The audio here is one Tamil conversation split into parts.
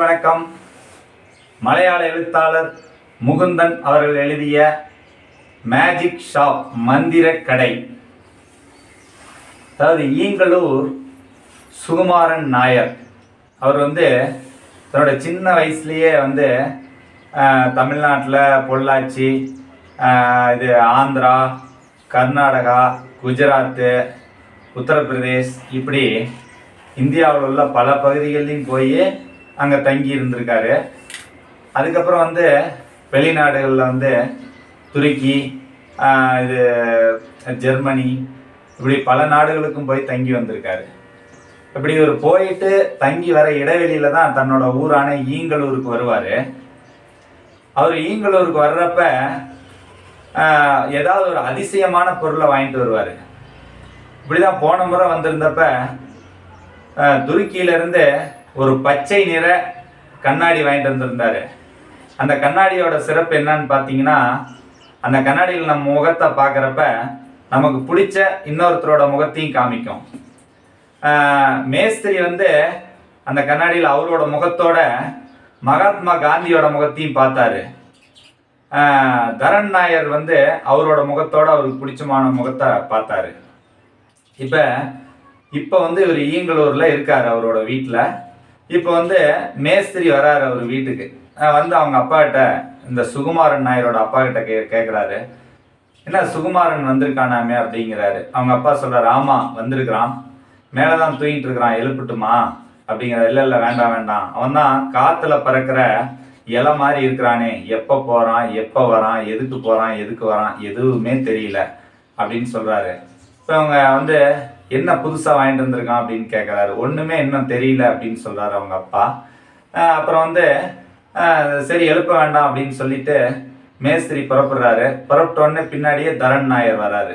வணக்கம். மலையாள எழுத்தாளர் முகுந்தன் அவர்கள் எழுதிய மேஜிக் ஷாப் மந்திர கடை. அதாவது ஈங்களூர் சுகுமாரன் நாயர். அவர் வந்து தன்னோட சின்ன வயசுலேயே வந்து தமிழ்நாட்டில் பொள்ளாச்சி இது ஆந்திரா கர்நாடகா குஜராத்து உத்தரப்பிரதேஷ் இப்படி இந்தியாவில் உள்ள பல பகுதிகளிலும் போய் அங்கே தங்கி இருந்திருக்காரு. அதுக்கப்புறம் வந்து வெளிநாடுகளில் வந்து துருக்கி இது ஜெர்மனி இப்படி பல நாடுகளுக்கும் போய் தங்கி வந்திருக்காரு. இப்படி இவர் போயிட்டு தங்கி வர இடைவெளியில தான் தன்னோட ஊரான ஈங்களூருக்கு வருவார். அவர் ஈங்களூருக்கு வர்றப்ப ஏதாவது ஒரு அதிசயமான பொருளை வாங்கிட்டு வருவார். இப்படி தான் போன முறை வந்திருந்தப்ப துருக்கியிலேருந்து ஒரு பச்சை நிற கண்ணாடி வாங்கிட்டு வந்திருந்தாரு. அந்த கண்ணாடியோட சிறப்பு என்னன்னு பார்த்தீங்கன்னா அந்த கண்ணாடியில் நம்ம முகத்தை பார்க்குறப்ப நமக்கு பிடிச்ச இன்னொருத்தரோட முகத்தையும் காமிக்கும். மேஸ்திரி வந்து அந்த கண்ணாடியில் அவரோட முகத்தோட மகாத்மா காந்தியோட முகத்தையும் பார்த்தாரு. தரன் நாயர் வந்து அவரோட முகத்தோட அவருக்கு பிடிச்சமான முகத்தை பார்த்தாரு. இப்போ இப்போ வந்து இவர் ஈங்களூரில் இருக்கார் அவரோட வீட்டில் இப்போ வந்து மேஸ்திரி வராரு அவர் வீட்டுக்கு. வந்து அவங்க அப்பாகிட்ட இந்த சுகுமாரன் நாயரோட அப்பா கிட்ட கே கேட்குறாரு என்ன சுகுமாரன் வந்திருக்கானாமே அப்படிங்கிறாரு. அவங்க அப்பா சொல்கிறார் ஆமாம் வந்திருக்கிறான். மேலே தான் தூங்கிட்டு இருக்கிறான் எழுப்பட்டுமா? அப்படிங்கிற இல்லை இல்லை வேண்டாம் வேண்டாம். அவன் தான் காற்றுல பறக்கிற இலை மாதிரி இருக்கிறானே. எப்போ போகிறான் எப்போ வரான் எதுக்கு போகிறான் எதுக்கு வரான் எதுவுமே தெரியல அப்படின்னு சொல்கிறாரு இப்போ அவங்க வந்து என்ன புதுசாக வாங்கிட்டு வந்திருக்கான் அப்படின்னு கேட்குறாரு ஒன்றுமே இன்னும் தெரியல அப்படின்னு சொல்கிறாரு அவங்க அப்பா. அப்புறம் வந்து சரி எழுப்ப வேண்டாம் அப்படின்னு சொல்லிட்டு மேஸ்திரி புறப்படுறாரு. புறப்பட்டோடனே பின்னாடியே தரன் நாயர் வராரு.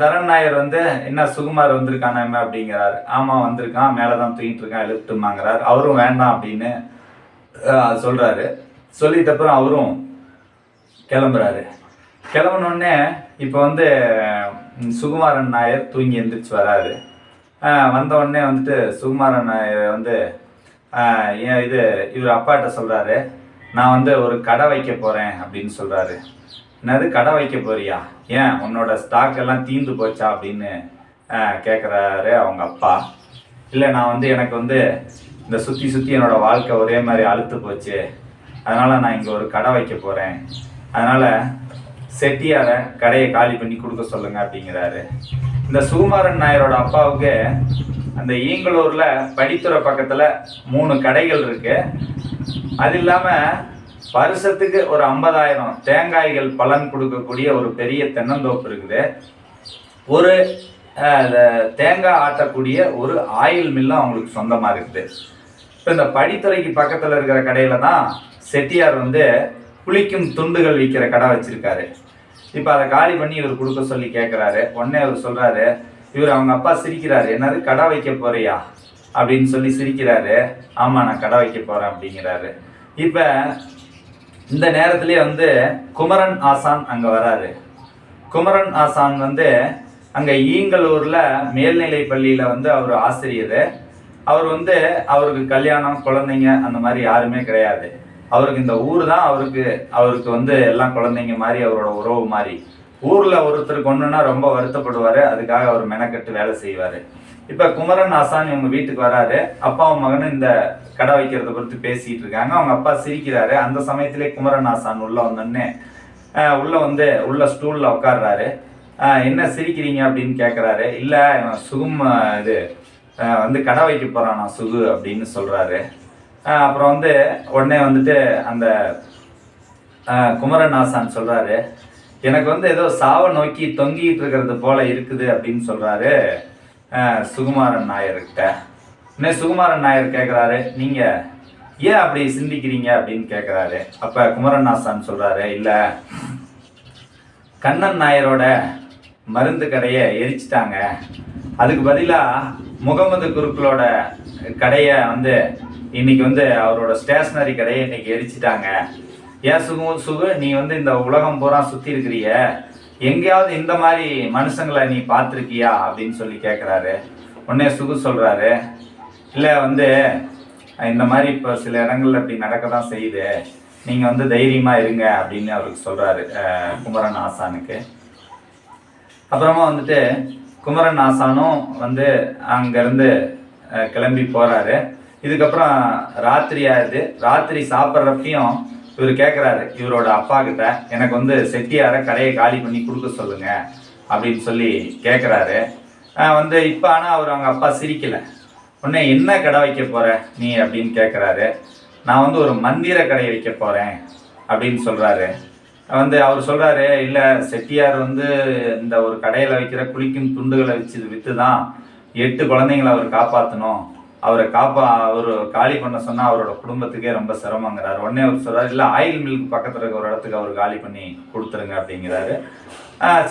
தரன் நாயர் வந்து என்ன சுகுமார் வந்திருக்கானாமே அப்படிங்கிறாரு. ஆமாம் வந்திருக்கான் மேலே தான் தூங்கிட்டு இருக்கான் எழுப்பிட்டுமாங்கிறார். அவரும் வேண்டாம் அப்படின்னு சொல்கிறாரு சொல்றாரு. சொல்லிட்ட அப்புறம் அவரும் கிளம்புறாரு. கிளம்புனோடனே இப்போ வந்து சுகுமாரன் நாயர் தூங்கி எந்திரிச்சு வராரு. ஆஹ் வந்த உடனே வந்துட்டு சுகுமாரன் நாயர் வந்து என் இது இவர் அப்பாட்ட சொல்கிறாரு நான் வந்து ஒரு கடை வைக்க போகிறேன் அப்படின்னு சொல்கிறாரு என்னது கடை வைக்க போறியா? ஏன் உன்னோட ஸ்டாக் எல்லாம் தீந்து போச்சா அப்படின்னு கேட்குறாரு அவங்க அப்பா. இல்லை நான் வந்து எனக்கு வந்து இந்த சுற்றி சுற்றி என்னோடய வாழ்க்கை ஒரே மாதிரி அழுத்து போச்சு. அதனால் நான் இங்கே ஒரு கடை வைக்க போகிறேன் அதனால் செட்டியாரை கடையை காலி பண்ணி கொடுக்க சொல்லுங்க அப்படிங்கிறாரு. இந்த சுகுமாரன் நாயரோட அப்பாவுக்கு அந்த ஈங்களூரில் படித்துறை பக்கத்தில் மூணு கடைகள் இருக்கு. அது இல்லாமல் வருஷத்துக்கு ஒரு ஐம்பதாயிரம் தேங்காய்கள் பலன் கொடுக்கக்கூடிய ஒரு பெரிய தென்னந்தோப்பு இருக்குது. ஒரு தேங்காய் ஆட்டக்கூடிய ஒரு ஆயில் மில்லும் அவங்களுக்கு சொந்தமாக இருக்குது. இப்போ இந்த படித்துறைக்கு பக்கத்தில் இருக்கிற கடையில் தான் செட்டியார் வந்து குளிக்கும் துண்டுகள் விற்கிற கடை வச்சுருக்காரு. இப்போ அதை காலி பண்ணி இவர் கொடுக்க சொல்லி கேட்குறாரு உடனே அவர் சொல்கிறாரு இவர் அவங்க அப்பா சிரிக்கிறாரு. என்னது கடை வைக்க போறியா? அப்படின்னு சொல்லி சிரிக்கிறாரு. ஆமாம் நான் கடை வைக்க போகிறேன் அப்படிங்கிறாரு. இப்போ இந்த நேரத்திலே வந்து குமரன் ஆசான் அங்கே வராரு. குமரன் ஆசான் வந்து அங்கே ஈங்கலூரில் மேல்நிலை பள்ளியில் வந்து அவர் ஆசிரியர். அவர் வந்து அவருக்கு கல்யாணம் குழந்தைங்க அந்த மாதிரி யாருமே கிடையாது. அவருக்கு இந்த ஊர் தான் அவருக்கு அவருக்கு வந்து எல்லாம் குழந்தைங்க மாதிரி அவரோட உறவு மாதிரி. ஊரில் ஒருத்தருக்கு ஒன்றுனா ரொம்ப வருத்தப்படுவார். அதுக்காக அவர் மெனக்கட்டு வேலை செய்வார். இப்போ குமரன் ஆசான் இவங்க வீட்டுக்கு வராரு. அப்பாவும் மகனும் இந்த கடை வைக்கிறத பொறுத்து பேசிகிட்டு இருக்காங்க. அவங்க அப்பா சிரிக்கிறாரு. அந்த சமயத்திலே குமரன் ஆசான் உள்ளே வந்தோடனே உள்ளே வந்து உள்ள ஸ்டூலில் உட்காடுறாரு என்ன சிரிக்கிறீங்க அப்படின்னு கேட்குறாரு இல்லை சுகும் இது வந்து கடை வைக்க போகிறான் நான் சுகு அப்படின்னு சொல்கிறாரு அப்புறம் வந்து உடனே வந்துட்டு அந்த குமரன் ஆசான் சொல்கிறாரு எனக்கு வந்து ஏதோ சாவை நோக்கி தொங்கிட்டு இருக்கிறது போல இருக்குது அப்படின்னு சொல்கிறாரு சுகுமாரன் நாயர்கிட்ட. உடனே சுகுமாரன் நாயர் கேட்குறாரு நீங்கள் ஏன் அப்படி சிந்திக்கிறீங்க அப்படின்னு கேட்குறாரு அப்போ குமரன் ஆசான் சொல்கிறாரு இல்லை கண்ணன் நாயரோட மருந்து கடையை எரிச்சிட்டாங்க. அதுக்கு பதிலாக முகமது குருக்களோட கடையை வந்து இன்னைக்கு வந்து அவரோட ஸ்டேஷ்னரி கடையை இன்னைக்கு எரிச்சிட்டாங்க. ஏன் சுகு சுகு நீ வந்து இந்த உலகம் பூரா சுற்றி இருக்கிறிய? எங்கேயாவது இந்த மாதிரி மனுஷங்களை நீ பார்த்துருக்கியா? அப்படின்னு சொல்லி கேட்குறாரு உடனே சுகு சொல்கிறாரு இல்லை வந்து இந்த மாதிரி இப்போ சில இடங்கள்ல இப்படி நடக்க தான் செய்யுது. நீங்கள் வந்து தைரியமாக இருங்க அப்படின்னு அவருக்கு சொல்கிறாரு குமரன் ஆசானுக்கு. அப்புறமா வந்துட்டு குமரன் ஆசானும் வந்து அங்கேருந்து கிளம்பி போகிறாரு இதுக்கப்புறம் ராத்திரி ஆகுது. ராத்திரி சாப்பிட்றப்பையும் இவர் கேட்குறாரு இவரோட அப்பா கிட்ட எனக்கு வந்து செட்டியாரை கடையை காலி பண்ணி கொடுக்க சொல்லுங்க அப்படின்னு சொல்லி கேட்குறாரு வந்து இப்போ ஆனால் அவர் அவங்க அப்பா சிரிக்கலை. உடனே என்ன கடை வைக்க போகிற நீ? அப்படின்னு கேட்குறாரு நான் வந்து ஒரு மந்திர கடை வைக்க போகிறேன் அப்படின்னு சொல்கிறாரு வந்து அவர் சொல்கிறாரு இல்லை செட்டியார் வந்து இந்த ஒரு கடையில் வைக்கிற குளிக்கும் துண்டுகளை வச்சு விற்று தான் எட்டு குழந்தைங்களை அவர் காப்பாற்றணும் அவரை காப்பா அவர் காலி பண்ண சொன்னால் அவரோட குடும்பத்துக்கே ரொம்ப சிரமங்கிறாரு. உடனே அவர் சொல்கிறார் இல்லை ஆயில் மில்க் பக்கத்தில் இருக்க ஒரு இடத்துக்கு அவர் காலி பண்ணி கொடுத்துருங்க அப்படிங்கிறாரு.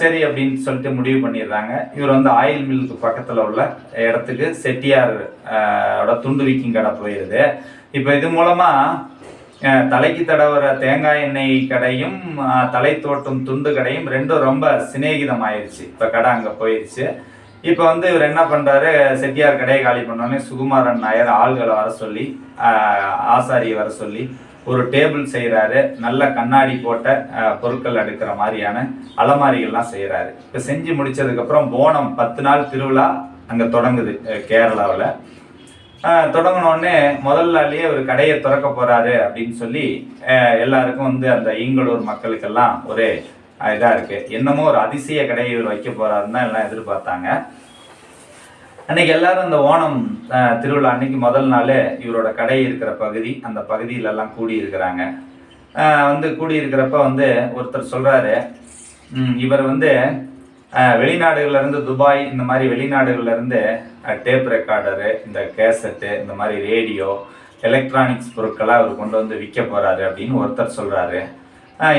சரி அப்படின்னு சொல்லிட்டு முடிவு பண்ணிடுறாங்க. இவர் வந்து ஆயில் மில்க்கு பக்கத்தில் உள்ள இடத்துக்கு செட்டியார் துண்டு விக்கிங் கடை போயிடுது இப்போ இது மூலமாக தலைக்கு தடவுற தேங்காய் எண்ணெய் கடையும் தலை தோட்டும் துண்டு கடையும் ரெண்டும் ரொம்ப சிநேகிதம் ஆயிடுச்சு இப்போ கடை அங்கே போயிடுச்சு இப்போ வந்து இவர் என்ன பண்ணுறாரு செட்டியார் கடையை காலி பண்ணோடனே சுகுமாரன் நாயர் ஆள்களை வர சொல்லி ஆசாரியை வர சொல்லி ஒரு டேபிள் செய்கிறாரு நல்ல கண்ணாடி போட்ட பொருட்கள் அடுக்கிற மாதிரியான அலமாரிகள்லாம் செய்கிறாரு இப்போ செஞ்சு முடித்ததுக்கப்புறம் போனம் பத்து நாள் திருவிழா அங்கே தொடங்குது கேரளாவில். தொடங்கினோடனே முதல் ஒரு கடையை திறக்க போகிறாரு அப்படின்னு சொல்லி எல்லாருக்கும் வந்து அந்த ஈங்களூர் மக்களுக்கெல்லாம் ஒரு இதாக இருக்குது என்னமோ ஒரு அதிசய கடையை இவர் வைக்க போகிறாருன்னு தான் எல்லாம் எதிர்பார்த்தாங்க. அன்னைக்கு எல்லாரும் அந்த ஓணம் திருவிழா அன்னைக்கு முதல் நாள் இவரோட கடை இருக்கிற பகுதி அந்த பகுதியிலெல்லாம் கூடியிருக்கிறாங்க. கூடி இருக்கிறாங்க வந்து கூடி இருக்கிறப்ப வந்து ஒருத்தர் சொல்கிறாரு இவர் வந்து வெளிநாடுகளிலேருந்து துபாய் இந்த மாதிரி வெளிநாடுகள்ல இருந்து டேப் ரெக்கார்டரு இந்த கேசட்டு இந்த மாதிரி ரேடியோ எலக்ட்ரானிக்ஸ் பொருட்களாக அவர் கொண்டு வந்து விற்க போகிறாரு அப்படின்னு ஒருத்தர் சொல்கிறாரு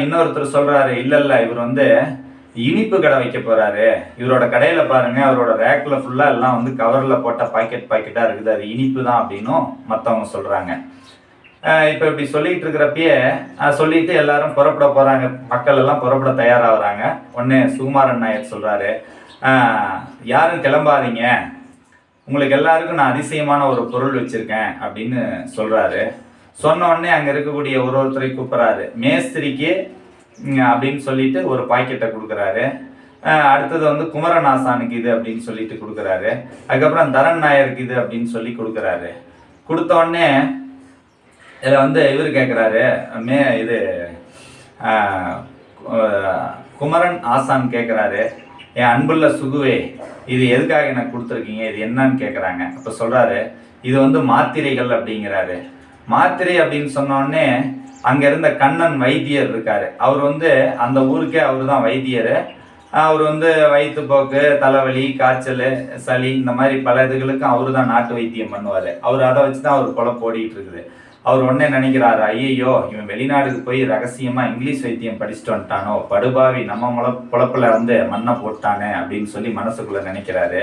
இன்னொருத்தர் சொல்கிறாரு இல்லை இல்லை இவர் வந்து இனிப்பு கடை வைக்க போகிறாரு இவரோட கடையில் பாருங்கள் அவரோட ரேக்கில் ஃபுல்லாக எல்லாம் வந்து கவரில் போட்ட பாக்கெட் பாக்கெட்டாக இருக்குது. அது இனிப்பு தான் அப்படின்னும் மற்றவங்க சொல்கிறாங்க இப்போ இப்படி சொல்லிகிட்டு இருக்கிறப்பயே சொல்லிட்டு எல்லாரும் புறப்பட போகிறாங்க மக்கள் எல்லாம் புறப்பட தயாராகிறாங்க. உடனே சுகுமாரன் நாயர் சொல்கிறாரு யாரும் கிளம்பாதீங்க. உங்களுக்கு எல்லாருக்கும் நான் அதிசயமான ஒரு பொருள் வச்சுருக்கேன் அப்படின்னு சொல்கிறாரு சொன்ன உடனே அங்க இருக்கக்கூடிய ஒரு ஒருத்தரை கூப்பிடுறாரு. மேஸ்திரிக்கு அப்படின்னு சொல்லிட்டு ஒரு பாக்கெட்டை கொடுக்குறாரு. அடுத்தது வந்து குமரநாசானுக்கு இது அப்படின்னு சொல்லிட்டு கொடுக்குறாரு. அதுக்கப்புறம் தரன் நாயருக்கு இது அப்படின்னு சொல்லி கொடுக்குறாரு. கொடுத்த உடனே இதில் வந்து இவர் கேட்குறாரு மே இது குமரன் ஆசான் கேட்குறாரு என் அன்புள்ள சுகுவே இது எதுக்காக எனக்கு கொடுத்துருக்கீங்க? இது என்னன்னு கேட்குறாங்க அப்போ சொல்கிறாரு இது வந்து மாத்திரைகள் அப்படிங்கிறாரு. மாத்திரை அப்படின்னு சொன்னோடனே அங்கே இருந்த கண்ணன் வைத்தியர் இருக்கார். அவர் வந்து அந்த ஊருக்கே அவர் தான் வைத்தியர். அவர் வந்து வயிற்றுப்போக்கு தலைவலி காய்ச்சல் சளி இந்த மாதிரி பல இதுகளுக்கும் அவர் தான் நாட்டு வைத்தியம் பண்ணுவார். அவர் அதை வச்சு தான் அவர் குழப்ப ஓடிட்டு இருக்குது. அவர் உடனே நினைக்கிறாரு ஐயையோ இவன் வெளிநாடுக்கு போய் ரகசியமாக இங்கிலீஷ் வைத்தியம் படிச்சுட்டு வந்துட்டானோ? படுபாவி நம்ம முள குழப்பில் வந்து மண்ணை போட்டானே? அப்படின்னு சொல்லி மனசுக்குள்ளே நினைக்கிறாரு.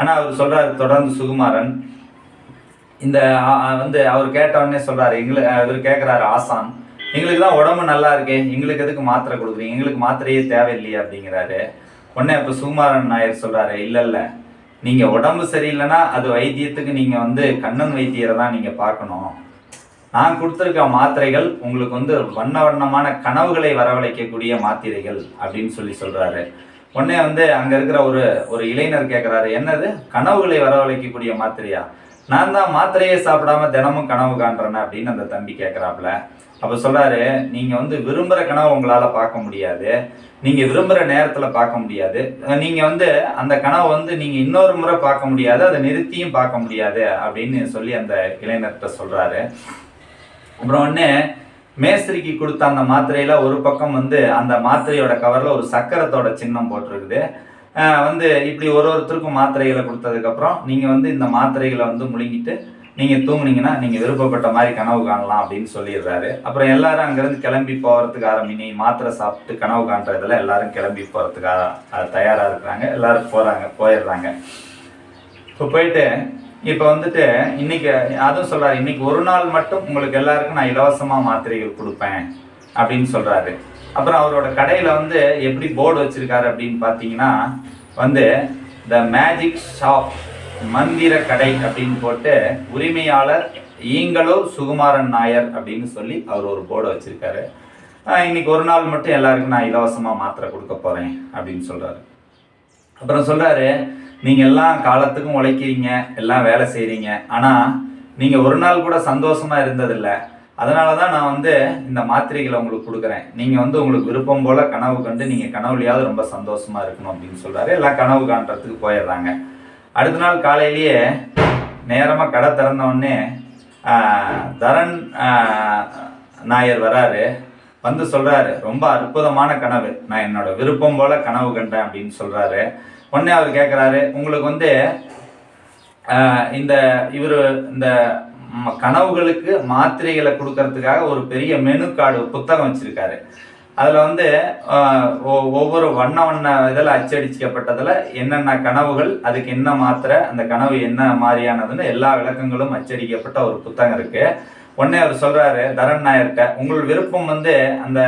ஆனால் அவர் சொல்கிறார் தொடர்ந்து சுகுமாரன் இந்த வந்து அவர் கேட்ட உடனே சொல்றாரு எங்களுக்கு இவர் கேட்குறாரு ஆசான். எங்களுக்கு தான் உடம்பு நல்லா இருக்கே எங்களுக்கு எதுக்கு மாத்திரை கொடுக்குறீங்க? எங்களுக்கு மாத்திரையே தேவையில்லையே அப்படிங்கிறாரு. உடனே இப்போ சுகுமாரன் நாயர் சொல்கிறாரு இல்லை இல்லை. நீங்கள் உடம்பு சரியில்லைன்னா அது வைத்தியத்துக்கு நீங்கள் வந்து கண்ணன் வைத்தியரை தான் நீங்கள் பார்க்கணும். நான் கொடுத்துருக்க மாத்திரைகள் உங்களுக்கு வந்து வண்ண வண்ணமான கனவுகளை வரவழைக்கக்கூடிய மாத்திரைகள் அப்படின்னு சொல்லி சொல்கிறாரு உடனே வந்து அங்கே இருக்கிற ஒரு ஒரு இளைஞர் கேட்குறாரு என்னது? கனவுகளை வரவழைக்கக்கூடிய மாத்திரையா? நான் தான் மாத்திரையே சாப்பிடாம தினமும் கனவு காண்றேன் அப்படின்னு அந்த தம்பி கேட்குறாப்புல அப்ப சொல்றாரு நீங்க வந்து விரும்புற கனவு உங்களால பார்க்க முடியாது. நீங்க விரும்புற நேரத்துல பார்க்க முடியாது. நீங்கள் நீங்க வந்து அந்த கனவை வந்து நீங்க இன்னொரு முறை பார்க்க முடியாது. அதை நிறுத்தியும் பார்க்க முடியாது. அப்படின்னு சொல்லி அந்த இளைஞர்கிட்ட சொல்றாரு. அப்புறம் உடனே மேஸ்திரிக்கு கொடுத்த அந்த மாத்திரையில ஒரு பக்கம் வந்து அந்த மாத்திரையோட கவர்ல ஒரு சக்கரத்தோட சின்னம் போட்டிருக்குது. வந்து இப்படி ஒரு ஒருத்தருக்கும் மாத்திரைகளை கொடுத்ததுக்கப்புறம் நீங்கள் வந்து இந்த மாத்திரைகளை வந்து முழுங்கிட்டு நீங்கள் தூங்குனீங்கன்னா நீங்கள் விருப்பப்பட்ட மாதிரி கனவு காணலாம் அப்படின்னு சொல்லிடுறாரு. அப்புறம் எல்லாரும் அங்கேருந்து கிளம்பி போகிறதுக்கு ஆரம்பி நீ மாத்திரை சாப்பிட்டு கனவு காண்றதுல எல்லாரும் கிளம்பி போகிறதுக்காக தயாராக இருக்கிறாங்க. எல்லாரும் போகிறாங்க போயிடுறாங்க. இப்போ போயிட்டு இப்போ வந்துட்டு இன்னைக்கு அதுவும் சொல்கிறாரு இன்னைக்கு ஒரு நாள் மட்டும் உங்களுக்கு எல்லாருக்கும் நான் இலவசமாக மாத்திரைகள் கொடுப்பேன் அப்படின்னு சொல்கிறாரு அப்புறம் அவரோட கடையில் வந்து எப்படி போர்டு வச்சுருக்காரு அப்படின்னு பார்த்தீங்கன்னா வந்து த மேஜிக் ஷாப் மந்திர கடை அப்படின்னு போட்டு உரிமையாளர் ஈங்களூர் சுகுமாரன் நாயர் அப்படின்னு சொல்லி அவர் ஒரு போர்டை வச்சுருக்காரு. இன்னைக்கு ஒரு நாள் மட்டும் எல்லாருக்கும் நான் இலவசமாக மாத்திரை கொடுக்க போகிறேன் அப்படின்னு சொல்கிறாரு அப்புறம் சொல்கிறாரு நீங்கள் எல்லாம் காலத்துக்கும் உழைக்கிறீங்க எல்லாம் வேலை செய்கிறீங்க ஆனால் நீங்கள் ஒரு நாள் கூட சந்தோஷமாக இருந்ததில்லை. அதனால தான் நான் வந்து இந்த மாத்திரைகளை உங்களுக்கு கொடுக்குறேன். நீங்கள் வந்து உங்களுக்கு விருப்பம் போல் கனவு கண்டு நீங்கள் கனவுலையாவது ரொம்ப சந்தோஷமாக இருக்கணும் அப்படின்னு சொல்கிறாரு எல்லாம் கனவு காண்றதுக்கு போயிடுறாங்க. அடுத்த நாள் காலையிலேயே நேரமாக கடை திறந்தவொடனே தரன் நாயர் வராரு. வந்து சொல்கிறாரு ரொம்ப அற்புதமான கனவு. நான் என்னோட விருப்பம் போல் கனவு கண்டேன் அப்படின்னு சொல்கிறாரு உடனே அவர் கேட்குறாரு உங்களுக்கு வந்து இந்த இவர் இந்த கனவுகளுக்கு மாத்திரைகளை கொடுக்கறதுக்காக ஒரு பெரிய மெனு கார்டு புத்தகம் வச்சிருக்காரு. அதில் வந்து ஒ- ஒவ்வொரு வண்ண வண்ண இதில் அச்சடிக்கப்பட்டதில் என்னென்ன கனவுகள் அதுக்கு என்ன மாத்திரை அந்த கனவு என்ன மாதிரியானதுன்னு எல்லா விளக்கங்களும் அச்சடிக்கப்பட்ட ஒரு புத்தகம் இருக்குது உடனே அவர் சொல்கிறாரு தரன் நாயர்கிட்ட உங்கள் விருப்பம் வந்து அந்த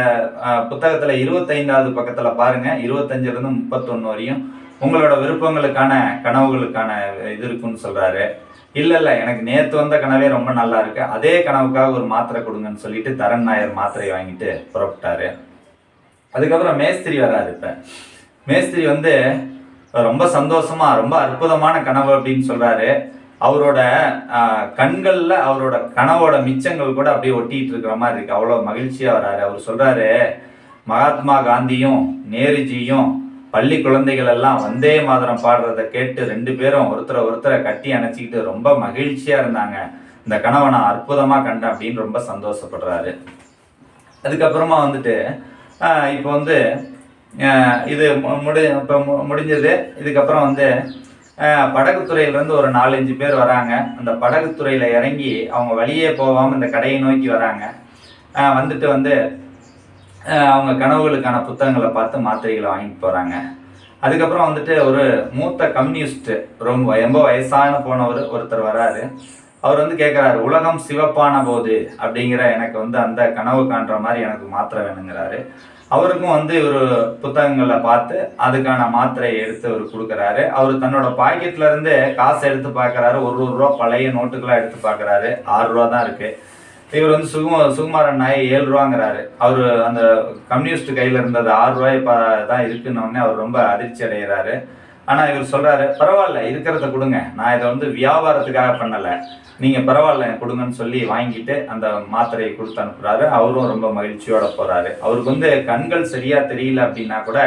புத்தகத்தில் இருபத்தைந்தாவது பக்கத்தில் பாருங்கள் இருபத்தஞ்சிலேருந்து முப்பத்தொன்று வரையும் உங்களோட விருப்பங்களுக்கான கனவுகளுக்கான இது இருக்குன்னு சொல்கிறாரு இல்லை இல்லை எனக்கு நேற்று வந்த கனவே ரொம்ப நல்லா இருக்கு. அதே கனவுக்காக ஒரு மாத்திரை கொடுங்கன்னு சொல்லிட்டு தரன் நாயர் மாத்திரையை வாங்கிட்டு புறப்பட்டாரு. அதுக்கப்புறம் மேஸ்திரி வராரு இப்போ. மேஸ்திரி வந்து ரொம்ப சந்தோஷமா ரொம்ப அற்புதமான கனவு அப்படின்னு சொல்றாரு. அவரோட கண்களில் அவரோட கனவோட மிச்சங்கள் கூட அப்படியே ஒட்டிட்டு இருக்கிற மாதிரி இருக்கு. அவ்வளோ மகிழ்ச்சியாக வராரு. அவர் சொல்றாரு மகாத்மா காந்தியும் நேருஜியும் பள்ளி குழந்தைகள் எல்லாம் வந்தே மாதரம் பாடுறத கேட்டு ரெண்டு பேரும் ஒருத்தரை ஒருத்தரை கட்டி அணைச்சிக்கிட்டு ரொம்ப மகிழ்ச்சியா இருந்தாங்க. இந்த கனவை நான் அற்புதமா கண்டேன் அப்படின்னு ரொம்ப சந்தோஷப்படுறாரு. அதுக்கப்புறமா வந்துட்டு இப்போ வந்து இது மு- முடி இப்போ மு- முடிஞ்சது. இதுக்கப்புறம் வந்து படகுத்துறையிலேருந்து ஒரு நாலஞ்சு பேர் வராங்க. அந்த படகுத்துறையில் இறங்கி அவங்க வழியே போகாமல் இந்த கடையை நோக்கி வராங்க. வந்துட்டு வந்து அவங்க கனவுகளுக்கான புத்தகங்களை பார்த்து மாத்திரைகளை வாங்கிட்டு போகிறாங்க அதுக்கப்புறம் வந்துட்டு ஒரு மூத்த கம்யூனிஸ்ட்டு ரொம்ப ரொம்ப வயசான போனவர் ஒருத்தர் வராரு. அவர் வந்து கேட்குறாரு உலகம் சிவப்பான போது அப்படிங்கிற எனக்கு வந்து அந்த கனவு காண்ற மாதிரி எனக்கு மாத்திரை வேணுங்கிறாரு. அவருக்கும் வந்து ஒரு புத்தகங்களை பார்த்து அதுக்கான மாத்திரையை எடுத்து அவர் கொடுக்குறாரு. அவர் தன்னோட பாக்கெட்ல இருந்து காசை எடுத்து பார்க்குறாரு ஒரு ஒரு ரூபா பழைய நோட்டுகளாக எடுத்து பார்க்குறாரு ஆறு ரூபா தான் இருக்குது இவர் வந்து சுகும சுகுமாரன் நாய் ஏழு ரூபாங்கிறாரு. அவர் அந்த கம்யூனிஸ்ட் கையில் இருந்தது ஆறு ரூபாய் ப தான் இருக்குன்ன அவர் ரொம்ப அதிர்ச்சி அடைகிறாரு ஆனால் இவர் சொல்கிறாரு பரவாயில்ல இருக்கிறத கொடுங்க. நான் இதை வந்து வியாபாரத்துக்காக பண்ணலை. நீங்கள் பரவாயில்ல கொடுங்கன்னு சொல்லி வாங்கிட்டு அந்த மாத்திரையை கொடுத்து அனுப்புகிறாரு அவரும் ரொம்ப மகிழ்ச்சியோட போகிறாரு அவருக்கு வந்து கண்கள் சரியாக தெரியல அப்படின்னா கூட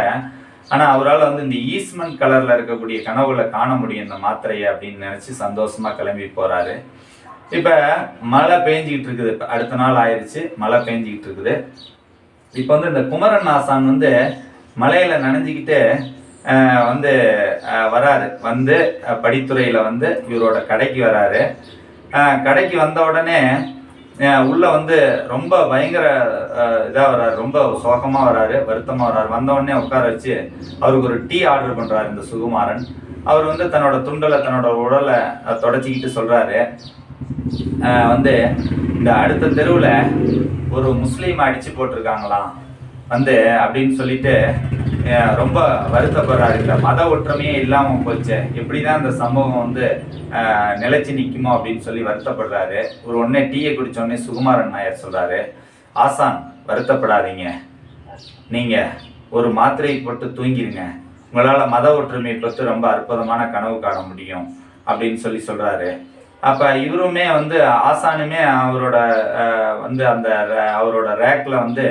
ஆனால் அவரால் வந்து இந்த ஈஸ்மன் கலரில் இருக்கக்கூடிய கனவுகளை காண முடியும் இந்த மாத்திரையை அப்படின்னு நினச்சி சந்தோஷமாக கிளம்பி போகிறாரு இப்ப மழை பெஞ்சிக்கிட்டு இருக்குது. அடுத்த நாள் ஆயிடுச்சு மழை பெஞ்சிக்கிட்டு இருக்குது. இப்போ வந்து இந்த குமரன் ஆசான் வந்து மலையில நனைஞ்சிக்கிட்டு வந்து வராரு. வந்து படித்துறையில் படித்துறையில வந்து இவரோட கடைக்கு வராரு. கடைக்கு வந்த உடனே உள்ளே உள்ள வந்து ரொம்ப பயங்கர இதாக வர்றாரு ரொம்ப சோகமாக வராரு வருத்தமாக வர்றாரு வந்த உடனே உட்கார வச்சு அவருக்கு ஒரு டீ ஆர்டர் பண்ணுறாரு இந்த சுகுமாரன். அவர் வந்து தன்னோட துண்டலை தன்னோட உடலை தொடச்சிக்கிட்டு சொல்கிறாரு வந்து இந்த அடுத்த தெருவில் ஒரு முஸ்லீம் அடித்து போட்டிருக்காங்களாம். வந்து அப்படின்னு சொல்லிட்டு ரொம்ப வருத்தப்படுறாரு. இந்த மத ஒற்றுமையே இல்லாமல் போச்சு. எப்படி தான் இந்த சம்பவம் வந்து நிலைச்சி நிற்குமோ அப்படின்னு சொல்லி வருத்தப்படுறாரு. ஒரு உடனே டீயை குடித்தோடனே உடனே சுகுமாரன் நாயர் சொல்கிறாரு ஆசான் வருத்தப்படாதீங்க. நீங்கள் ஒரு மாத்திரையை போட்டு தூங்கிடுங்க உங்களால் மத ஒற்றுமையை பற்றி ரொம்ப அற்புதமான கனவு காண முடியும். அப்படின்னு சொல்லி சொல்கிறாரு அப்ப இவருமே வந்து ஆசானுமே அவரோட வந்து அந்த ரே- அவரோட ரேக்ல வந்து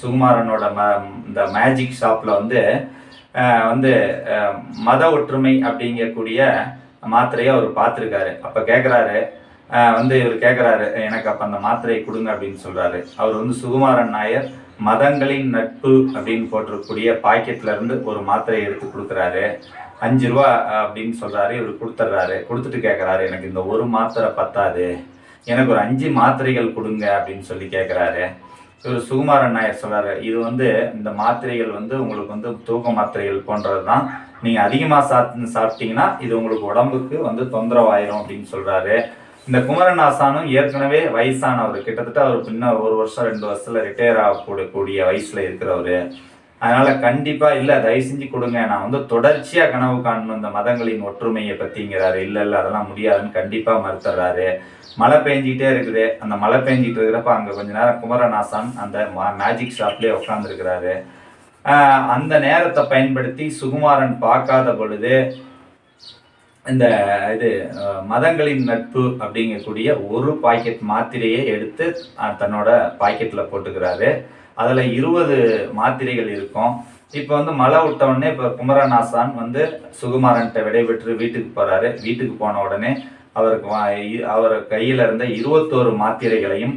சுகுமாரனோட ம இந்த மேஜிக் ஷாப்ல வந்து வந்து மத ஒற்றுமை அப்படிங்கக்கூடிய மாத்திரையை அவர் பார்த்துருக்காரு. அப்போ கேட்குறாரு வந்து இவர் கேட்குறாரு எனக்கு அப்போ அந்த மாத்திரையை கொடுங்க அப்படின்னு சொல்கிறாரு அவர் வந்து சுகுமாரன் நாயர் மதங்களின் நட்பு அப்படின்னு போட்டிருக்கக்கூடிய பாக்கெட்லேருந்து ஒரு மாத்திரையை எடுத்து கொடுக்குறாரு. அஞ்சு ரூபா அப்படின்னு சொல்கிறாரு இவர் கொடுத்துட்றாரு கொடுத்துட்டு கேட்குறாரு எனக்கு இந்த ஒரு மாத்திரை பத்தாது. எனக்கு ஒரு அஞ்சு மாத்திரைகள் கொடுங்க அப்படின்னு சொல்லி கேட்குறாரு இவர் சுகுமாரன் நாயர் சொல்கிறாரு இது வந்து இந்த மாத்திரைகள் வந்து உங்களுக்கு வந்து தூக்க மாத்திரைகள் போன்றது தான் நீங்கள் அதிகமாக சாப்பிட்டு சாப்பிட்டீங்கன்னா இது உங்களுக்கு உடம்புக்கு வந்து தொந்தரவாயிரும் அப்படின்னு சொல்கிறாரு இந்த குமரன் ஆசானும் ஏற்கனவே வயசானவர். கிட்டத்தட்ட அவர் பின்ன ஒரு வருஷம் ரெண்டு வருஷத்தில் ரிட்டையர் ஆகக்கூடிய கூடிய இருக்கிறவர். அதனால் கண்டிப்பாக இல்லை தயவு செஞ்சு கொடுங்க. நான் வந்து தொடர்ச்சியாக கனவு காணணும் இந்த மதங்களின் ஒற்றுமையை பற்றிங்கிறாரு இல்ல இல்ல அதெல்லாம் முடியாதுன்னு கண்டிப்பாக மறுத்துறாரு. மழை பெஞ்சிக்கிட்டே இருக்குது. அந்த மழை பெஞ்சிட்டு இருக்கிறப்ப அங்கே கொஞ்ச நேரம் குமரநாசன் அந்த மேஜிக் ஷாப்லேயே உட்காந்துருக்கிறாரு அந்த நேரத்தை பயன்படுத்தி சுகுமாரன் பார்க்காத பொழுது இந்த இது மதங்களின் நட்பு அப்படிங்கக்கூடிய ஒரு பாக்கெட் மாத்திரையை எடுத்து தன்னோட பாக்கெட்டில் போட்டுக்கிறாரு. அதில் இருபது மாத்திரைகள் இருக்கும். இப்போ வந்து மழை விட்ட உடனே இப்போ குமரநாசான் வந்து சுகுமாரன்கிட்ட விடைபெற்று வீட்டுக்கு போகிறாரு வீட்டுக்கு போன உடனே அவருக்கு வா- இ- அவர் கையில் இருந்த இருபத்தோரு மாத்திரைகளையும்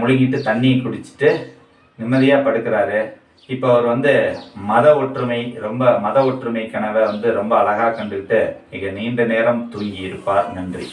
முழுங்கிட்டு தண்ணியை குடிச்சிட்டு நிம்மதியாக படுக்கிறாரு. இப்போ அவர் வந்து மத ஒற்றுமை ரொம்ப மத ஒற்றுமை கனவை வந்து ரொம்ப அழகாக கண்டுக்கிட்டு மிக நீண்ட நேரம் தூங்கி இருப்பார் நன்றி.